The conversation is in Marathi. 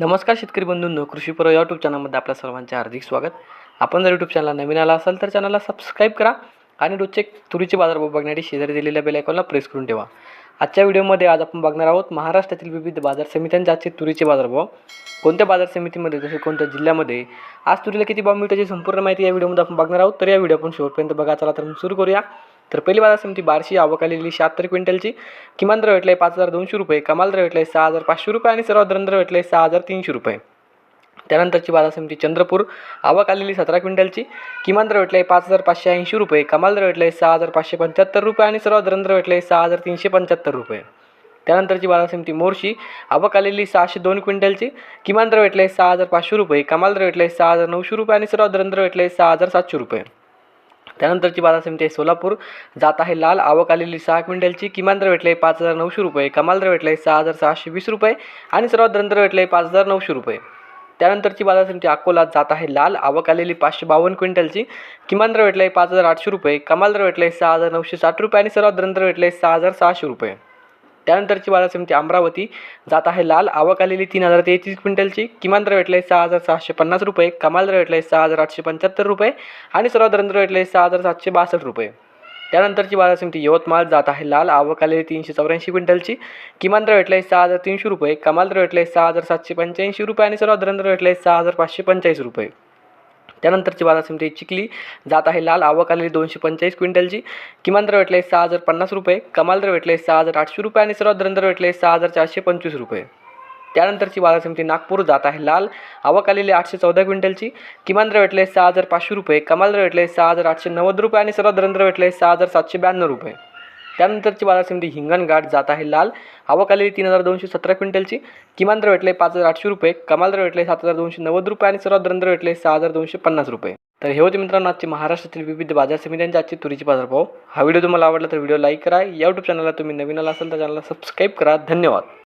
नमस्कार शेतकरी बंधूंनो कृषी या यूट्यूब चॅनलमध्ये आपल्या सर्वांचे हार्दिक स्वागत. आपण जर यूट्यूब चॅनलला नवीन आला असाल तर चॅनलला सबस्क्राईब करा आणि रोजचे तुरीचे बाजारभाव बघण्यासाठी शेजारी दिलेल्या बेल आयकॉनला प्रेस करून ठेवा. आजच्या व्हिडिओमध्ये आज आपण बघणार आहोत महाराष्ट्रातील विविध बाजार समित्यांचे आजचे तुरीचे बाजारभाव. कोणत्या बाजार समितीमध्ये जसे कोणत्या जिल्ह्यामध्ये? आज तुरीला किती भाव मिळतो याची संपूर्ण माहिती या व्हिडिओमध्ये आपण बघणार आहोत. तर या व्हिडिओ आपण शेवटपर्यंत बघा. चला तर सुरू करूया. तर पहिली बाजार समिती बारशी आवक आलेली शहात्तर क्विंटलची. किमान दर आहे पाच हजार दोनशे रुपये कमाल दर आहे सहा हजार पाचशे रुपये आणि सर्वात दर भेटले सहा हजार तीनशे रुपये. त्यानंतरची बाजार समिती चंद्रपूर आवक आलेली सतरा क्विंटलची. किमान दर आहे पाच हजार पाचशे ऐंशी रुपये कमाल दर आहे सहा हजार पाचशे पंच्याहत्तर रुपये आणि सर्वात दर भेटले सहा हजार तीनशे पंच्याहत्तर रुपये. त्यानंतरची बाजार समिती मोर्शी आवक आलेली सहाशे दोन क्विंटलची. किमान दर आहे सहा हजार पाचशे रुपये कमाल दर भेटले सहा हजार नऊशे रुपये आणि सर्वात दर भेटले सहा हजार सातशे रुपये. त्यानंतरची बाजार समिती आहे सोलापूर. जात आहे लाल. आवक आलेली सहा क्विंटलची. किमान दर आहे पाच हजार नऊशे रुपये. कमाल दर आहे सहा हजार सहाशे वीस रुपये. आणि सर्वात दर आहे पाच हजार नऊशे रुपये. त्यानंतरची बाजार समिती अकोला. जात आहे लाल. आवक आलेली पाचशे बावन्न क्विंटलची. किमान दर आहे पाच हजार आठशे रुपये. कमाल दर आहे सहा हजार नऊशे साठ रुपये. आणि सर्वात दर आहे सहा हजार सहाशे रुपये. त्यानंतरची बाजार समिती अमरावती जात आहे. लाल आवक आलेली तीन हजार तेहतीस क्विंटलची. किमान दर भेटले सहा हजार सहाशे पन्नास रुपये. कमाल दर भेटले सहा हजार आठशे पंच्याहत्तर रुपये. आणि सर्व दर भेटले सहा हजार सातशे बासष्ट रुपये. त्यानंतरची बाजार समिती यवतमाळ जात आहे. लाल आवक आलेली तीनशे चौऱ्याऐंशी क्विंटलची. किमान दर आहे सहा हजार तीनशे रुपये. कमाल दर भेटले सहा हजार सातशे पंच्याऐंशी रुपये. आणि सर्व दर आहे सहा हजार पाचशे पंचेचाळीस रुपये. त्यानंतरची बाजार समिती चिखली. जात आहे लाल आवक आलेली दोनशे पंचेचाळीस क्विंटलची. किमान दर भेटले सहा हजार पन्नास रुपये. कमाल दर भेटले सहा हजार आठशे रुपये आणि सर्वात दर भेटले सहा हजार चारशे पंचवीस रुपये. त्यानंतरची बाजार समिती नागपूर जात आहे लाल आवक आलेली आठशे चौदा क्विंटलची. किमान दर भेटले सहा हजार पाचशे रुपये. कमाल दर भेटले सहा हजार आठशे नव्वद रुपये आणि सर्वात दर भेटले सहा हजार सातशे ब्याण्णव रुपये. त्यानंतरची बाजार समिती हिंगणघाट जात आहे लाल. आवक आलेली तीन हजार दोनशे सतरा क्विंटलची. किमान दर भेटले पाच हजार आठशे रुपये. कमाल दर भेटले सात हजार दोनशे नव्वद रुपये आणि सर्वात दर भेटले सहा हजार दोनशे पन्नास रुपये. तर हे होते मित्रांनो आजचे महाराष्ट्रातील विविध बाजार समित्यांचे आजची तुरीची बाजारभाव. हा व्हिडिओ तुम्हाला आवडला तर व्हिडिओ लाईक करा. या यूट्यूब चॅनलला तुम्ही नवीन आला असाल तर चॅनलला सबस्क्राईब करा. धन्यवाद.